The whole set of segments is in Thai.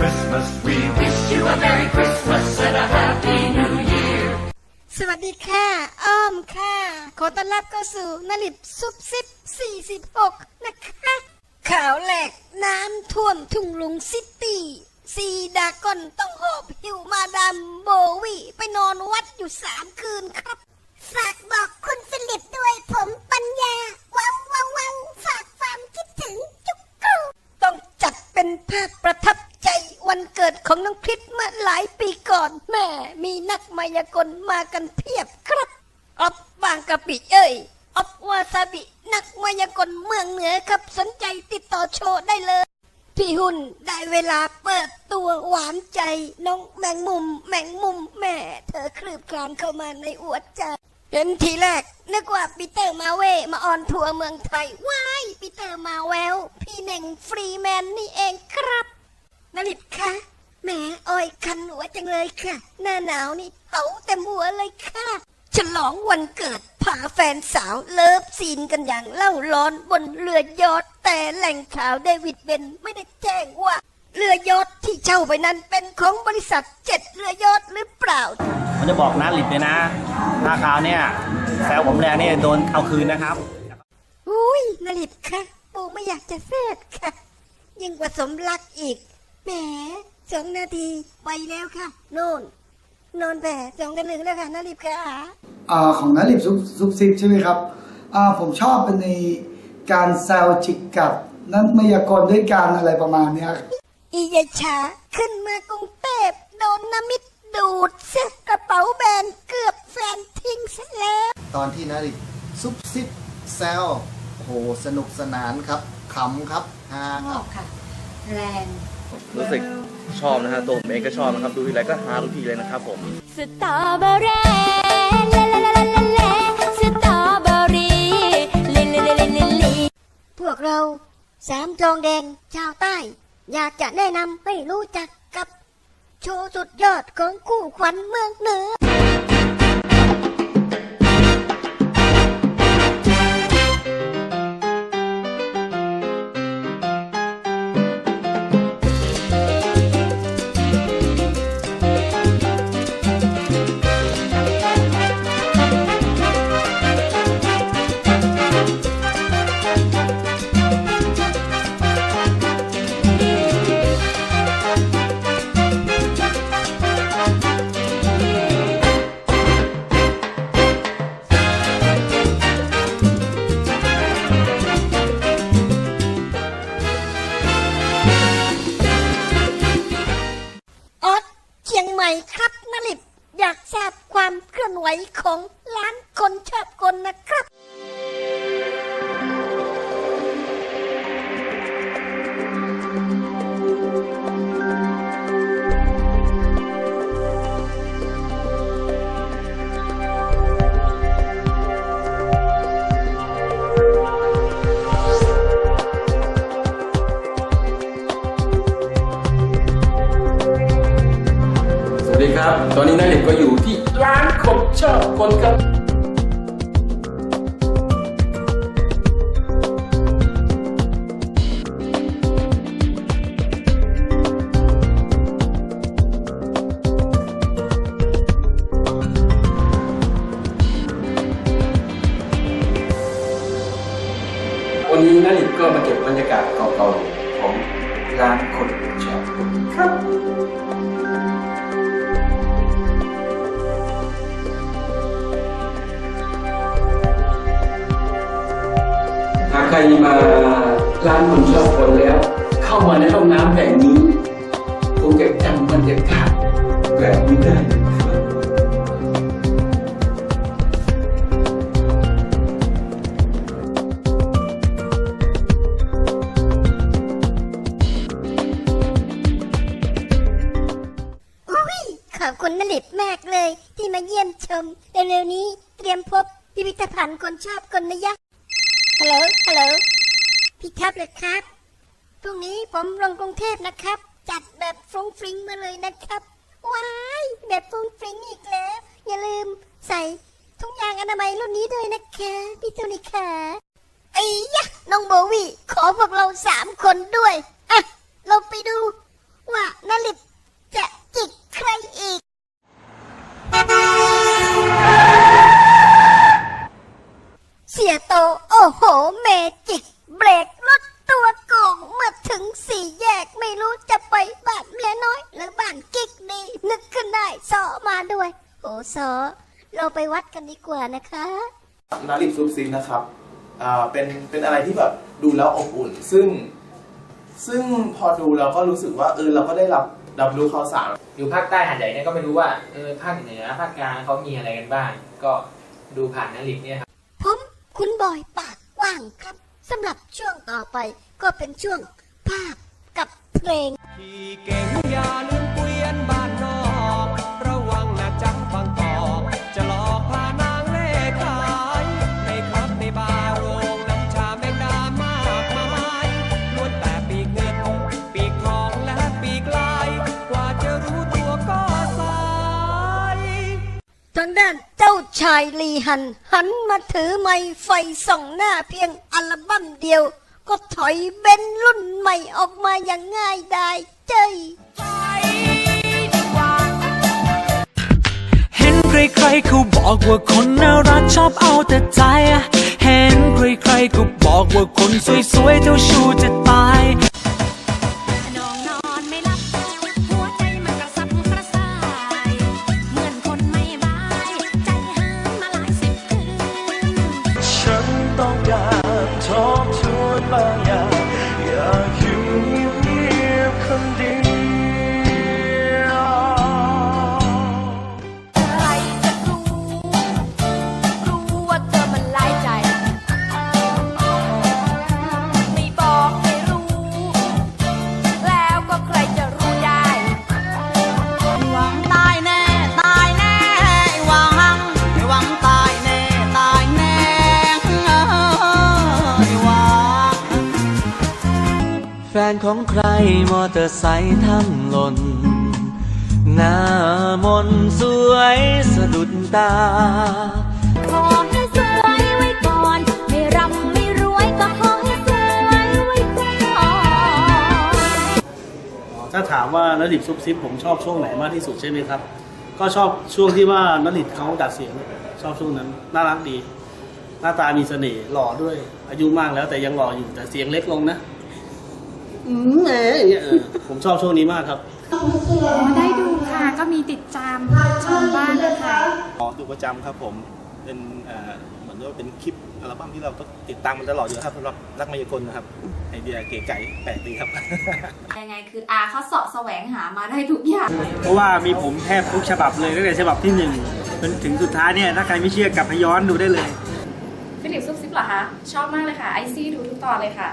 Christmas. We wish you a Merry Christmas and a Happy New Year. สวัสดีค่ะ อ้อมค่ะ ขอต้อนรับเข้าสู่นลิบซุปซิป46 นะคะ ข่าวแรกน้ำท่วมทุ่งลุงซิตี้ซีดากอนต้องหอบหิวมาดามโบวีไปนอนวัดอยู่สามคืนครับ ฝากบอกคุณฟิลิปด้วยผมปัญญาว้าวว้าววาวฝากความคิดถึงจุ๊ก ของน้องคริสเมื่อหลายปีก่อนแม่มีนักมายากลมากันเพียบครับออฟบางกะปิเอ้ยออฟวาซาบิ นักมายากลเมืองเหนือครับสนใจติดต่อโชว์ได้เลย พี่หุ่นได้เวลาเปิดตัวหวานใจน้องแมงมุม แมงมุมแม่ เธอคลืบคลานเข้ามาในอวดใจเห็นทีแรกนึกว่าปีเตอร์มาเวมาออนทัวร์เมืองไทยว้ายปีเตอร์มาแววพี่เน่งฟรีแมนนี่เองครับนาริตคะ แหมอ้อยคันหัวจังเลยค่ะ หน้าหนาวนี่เป๋าเต็มหัวเลยค่ะ ฉลองวันเกิดพาแฟนสาวเลิฟซีนกันอย่างเล่าร้อนบนเรือยอทแต่แหล่งข่าวเดวิดเบนไม่ได้แจ้งว่า เรือยอทที่เช่าไปนั้นเป็นของบริษัทเจ็ดเรือยอทหรือเปล่าผมจะบอกนะหลิบเลยนะถ้าคราวเนี่ยแซวผมแรงเนี่ยโดนเอาคืนนะครับ อุ้ยนลิตค่ะ ปูไม่อยากจะเสดค่ะ ยิ่งกว่าสมรักอีก แหมสองนาทีไปแล้วค่ะโน่นโน่นแผ่สองกันหนึ่งแล้วค่ะนลิตค่ะอ่าของนัลิบซุปซุปซิปใช่ไหมครับอ่าผมชอบเป็นในการแซวจิกกัดนั้นมายากลด้วยการอะไรประมาณเนี้ยอียายชาขึ้นมากรุงเทพโดนน้ำมิดดูดเสียกระเป๋าแบนเกือบแฟนทิ้งซะแล้วตอนที่นาริซุปซิปแซวโอ้โหสนุกสนานครับขำครับฮาครับค่ะ แรง รู้สึก ชอบนะฮะตัวผมเองก็ชอบนะครับ ดูทีไรก็ฮาทุกทีเลยนะครับผม สตรอเบอรี่ลาลาลาลาลาลาสตรอเบอรี่ลิลิลิลิลิลิพวกเราสามจองแดงชาวใต้ อยากจะแนะนำให้รู้จักกับ โชว์สุดยอดของคู่ขวัญเมืองเหนืออ มาร้านคนชอบคนแล้ว เข้ามาในห้องน้ำแห่งนี้คงจะจำบรรยากาศแบบนี้ได้นะครับอุ้ยขอบคุณนลิบมากเลยที่มาเยี่ยมชมเร็วๆนี้เตรียมพบพิพิธภัณฑ์คนชอบคนนะยะ ฮัลโหล ฮัลโหล พี่ครับเลยครับ พรุ่งนี้ผมลงกรุงเทพนะครับ จัดแบบฟรุ้งฟริ้งมาเลยนะครับ ว้าย แบบฟรุ้งฟริ้งอีกแล้ว อย่าลืมใส่ถุงยางอนามัยรุ่นนี้ด้วยนะคะ พี่ตุนิค่ะไอ้ยะน้องโบวี่ขอพวกเราสามคนด้วยอะเราไปดู ว่านาลิปจะจิกใครอีก เสียโต โอ้โห เมจิก เบรกรถตัวโกงเมื่อถึงสี่แยกไม่รู้จะไปบ้านเมียน้อย หรือบ้านกิ๊กดี นึกขึ้นได้ซอมาด้วย โอ้ซอ เราไปวัดกันดีกว่านะคะ นาริบ ซุปซินนะครับอ่าเป็นเป็นอะไรที่แบบดูแล้วอบอุ่น ซึ่งซึ่งพอดูเราก็รู้สึกว่าเออเราก็ได้รับรับรู้ข่าวสารอยู่ภาคใต้หาดใหญ่เนี่ยก็ไม่รู้ว่าเออภาคเหนือภาคกลางเขามีอะไรกันบ้าง ก็ดูผ่านนาฬิกเนี่ยครับผมคุณบอยปากกว้างครับสำหรับช่วงต่อไปก็เป็นช่วงภาพกับเพลงพี่เก่งอย่าลื ชายลีฮัน หันมาถือไม้ไฟส่องหน้าเพียงอัลบั้มเดียว ก็ถอยเบนซ์รุ่นใหม่ออกมาอย่างง่ายดายเจ้ยเห็นใครๆเขาบอกว่าคนน่ารักชอบเอาแต่ใจ เห็นใครๆก็บอกว่าคนสวยๆเจ้าชู้จะตาย แฟนของใครมอเตอร์ไซค์ทำหล่น หน้ามนต์สวยสะดุดตา ขอให้สวยไว้ก่อน ไม่ร่ำไม่รวยก็ขอให้สวยไว้ก่อนถ้าถามว่านลิบซุปซิปผมชอบช่วงไหนมากที่สุดใช่ไหมครับ ก็ชอบช่วงที่ว่านลิบเขาดัดเสียง ชอบช่วงนั้น น่ารักดี หน้าตามีเสน่ห์หล่อด้วย อายุมากแล้วแต่ยังหล่ออยู่แต่เสียงเล็กลงนะ อืมแหมอย่างเงี้ยเออผมชอบช่วงนี้มากครับได้ดูค่ะ ก็มีติดตามชมบ้างนะคะอ๋อดูประจำครับผมเป็นเอ่อเหมือนว่าเป็นคลิปอัลบั้มที่เราต้องติดตามมันตลอดอยู่แล้วครับสำหรับรักมายากลนะครับ ไอเดียเก๋ไก๋แปลกดีครับ ยังไงคืออาเขาเสาะแสวงหามาได้ทุกอย่าง เพราะว่ามีผมแทบทุกฉบับเลยตั้งแต่ฉบับที่หนึ่งจนถึงสุดท้ายเนี่ย ถ้าใครไม่เชื่อกลับไปย้อนดูได้เลย ฟิลิปซุปซิปเหรอคะ ชอบมากเลยค่ะ ไอซี่ดูทุกตอนเลยค่ะ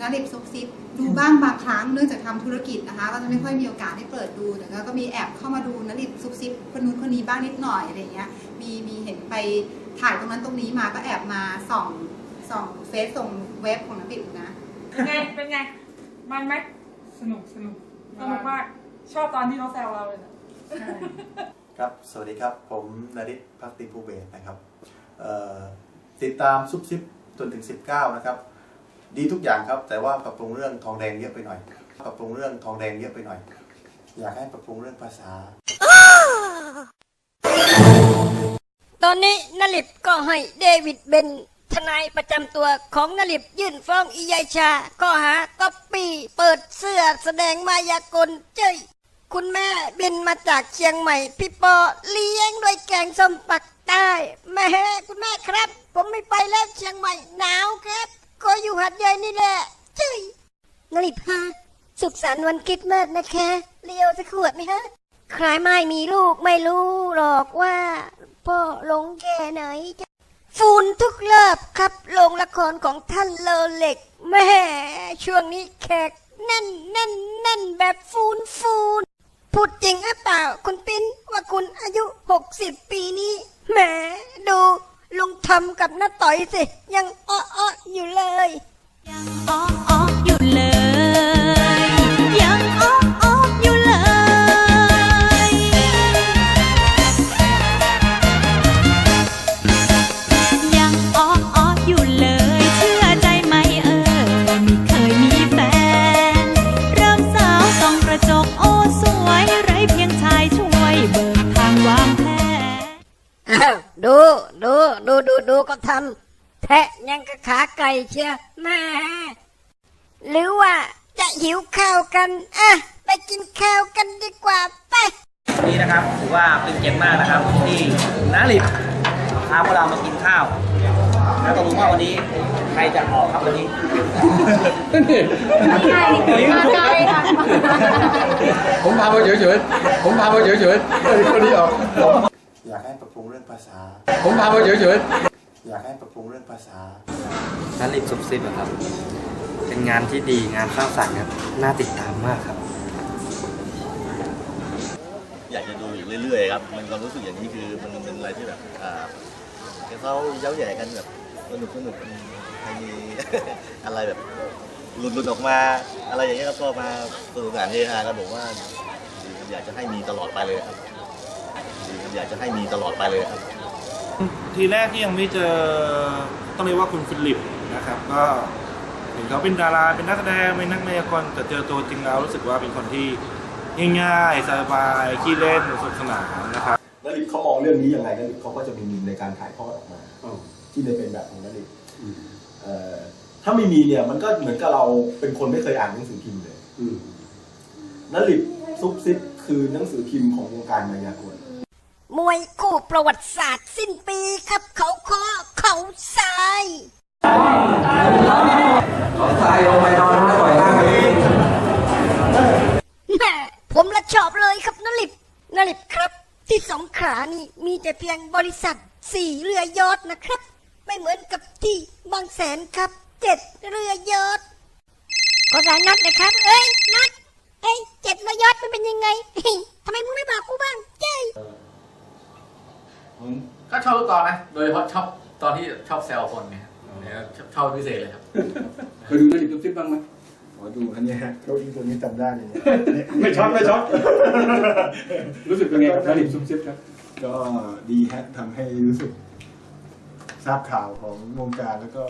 นาริบซุบซิบดูบ้างบางครั้งเนื่องจากทำธุรกิจนะคะก็จะไม่ค่อยมีโอกาสได้เปิดดูแต่ก็มีแอบเข้ามาดูนาริบซุบซิบคนนู้นคนนี้บ้างนิดหน่อยอะไรเงี้ยมีมีเห็นไปถ่ายตรงนั้นตรงนี้มาก็แอบมาส่องส่องเฟซส่งเว็บของนาริบนะเป็นไงเป็นไงมันไหมสนุกสนุกสนุกมากชอบตอนที่เขาแซวเราเลยนะครับ สวัสดีครับ ผมนริศพักติภูเบศรนะครับเอ่อติดตามซุปซิปจนถึง 19 นะครับ ดีทุกอย่างครับ แต่ว่าปรับปรุงเรื่องทองแดงเยอะไปหน่อย ปรับปรุงเรื่องทองแดงเยอะไปหน่อย อยากให้ปรับปรุงเรื่องภาษา ตอนนี้นลิบก็ให้เดวิดเบนทนายประจำตัวของนลิบยื่นฟ้องอียายชาก็หาก๊อปปี้เปิดเสื้อแสดงมายากลเจ้ยคุณแม่บินมาจากเชียงใหม่ พี่ปอเลี้ยงด้วยแกงส้มปักใต้แม่คุณแม่ครับ ผมไม่ไปแล้วเชียงใหม่หนาวครับ ก็อยู่หัดใหญ่นี่แหละเจ้ยนลิบฮะสุขสันต์วันคริดมาสนะคะเลียวจะขวดไหมฮะใครไม่มีลูกไม่รู้หรอกว่าพ่อหลงแก่ไหนจะฟูนทุกรอบครับโรงละครของท่านเลอเล็กแม่ช่วงนี้แขกแน่นแน่นแน่นแบบฟูนฟูนพูดจริงหรือเปล่าคุณปิ้นว่าคุณอายุหกสิบปีนี้แหมดู ลุงทำกับน้าต่อยสิ ยังอ้อๆอยู่เลย ยังอ้อ เชียแม่หรือว่าจะหิวข้าวกันอะไปกินข้าวกันดีกว่าไปวันนี้นะครับถือว่าเป็นเกียรติมากนะครับที่น้าหลิบพาพวกเรามากินข้าวแล้วตกลงว่าวันนี้ใครจะออกครับวันนี้มาไกลค่ะผมพามาเฉยๆผมพามาเฉยๆคนนี้ออกอยากให้ปรับปรุงเรื่องภาษา ผมพามาเฉย อยากให้ปรับปรุงเรื่องภาษานัลิบซุบซิบอะครับ เป็นงานที่ดีงานสร้างสรรค์ครับ น่าติดตามมากครับ อยากจะดูอยู่เรื่อยๆครับ มันความรู้สึกอย่างนี้คือมันเป็นอะไรที่แบบอ่าเขาเย้าแย่กันแบบสนุกสนุกมันใครมีอะไรแบบหลุดหลุดออกมา อะไรอย่างเงี้ยแล้วก็มาสนุกสนานเฮฮากันผมว่าดีอยากจะให้มีตลอดไปเลยครับดีอยากจะให้มีตลอดไปเลยครับ ทีแรกที่ยังไม่เจอต้องเรียกว่าคุณฟิลิปนะครับก็เห็นเขาเป็นดาราเป็นนักแสดงเป็นนักมายากลแต่เจอตัวจริงแล้วรู้สึกว่าเป็นคนที่ง่ายๆสบายขี้เล่นสนุกสนานนะครับนลิปเขามองเรื่องนี้ยังไงนลิปเขาก็จะมีมุมในการถ่ายทอดออกมาที่ในเป็นแบบของนลิปเอ่อถ้าไม่มีเนี่ยมันก็เหมือนกับเราเป็นคนไม่เคยอ่านหนังสือพิมพ์เลยนลิปซุปซิปคือหนังสือพิมพ์ของวงการมายากล มวยคู่ประวัติศาสตร์สิ้นปีครับเขาคอเขาทรายเขาตายลงไปนอนแล้วปล่อยร่างไปแม่ผมละชอบเลยครับนลิบนลิบครับ ที่สงขลานี่มีแต่เพียงบริษัทสี่เรือยอดนะครับ ไม่เหมือนกับที่บางแสนครับเจ็ดเรือยอดขอสายนัดนะครับ เอ้ยนัดเอ้ยเจ็ดเรือยอดมันเป็นยังไงเฮ้ยทำไมมึงไม่บอกกูบ้างเจ้ย ผมก็ชอบทุกตอนนะ โดยเฉพาะชอบตอนที่ชอบแซวคนไงครับเนี่ยชอบชอบเป็นพิเศษเลยครับเคยดูนาฬิกาซิปบ้างไหมขอดูอันเนี้ยเก้าอี้ตัวนี้จำได้เลยไม่ช็อตไม่ช็อตรู้สึกเป็นไงกับนาฬิกาซุปซิปครับ ก็ดีฮะทำให้รู้สึกทราบข่าวของวงการแล้วก็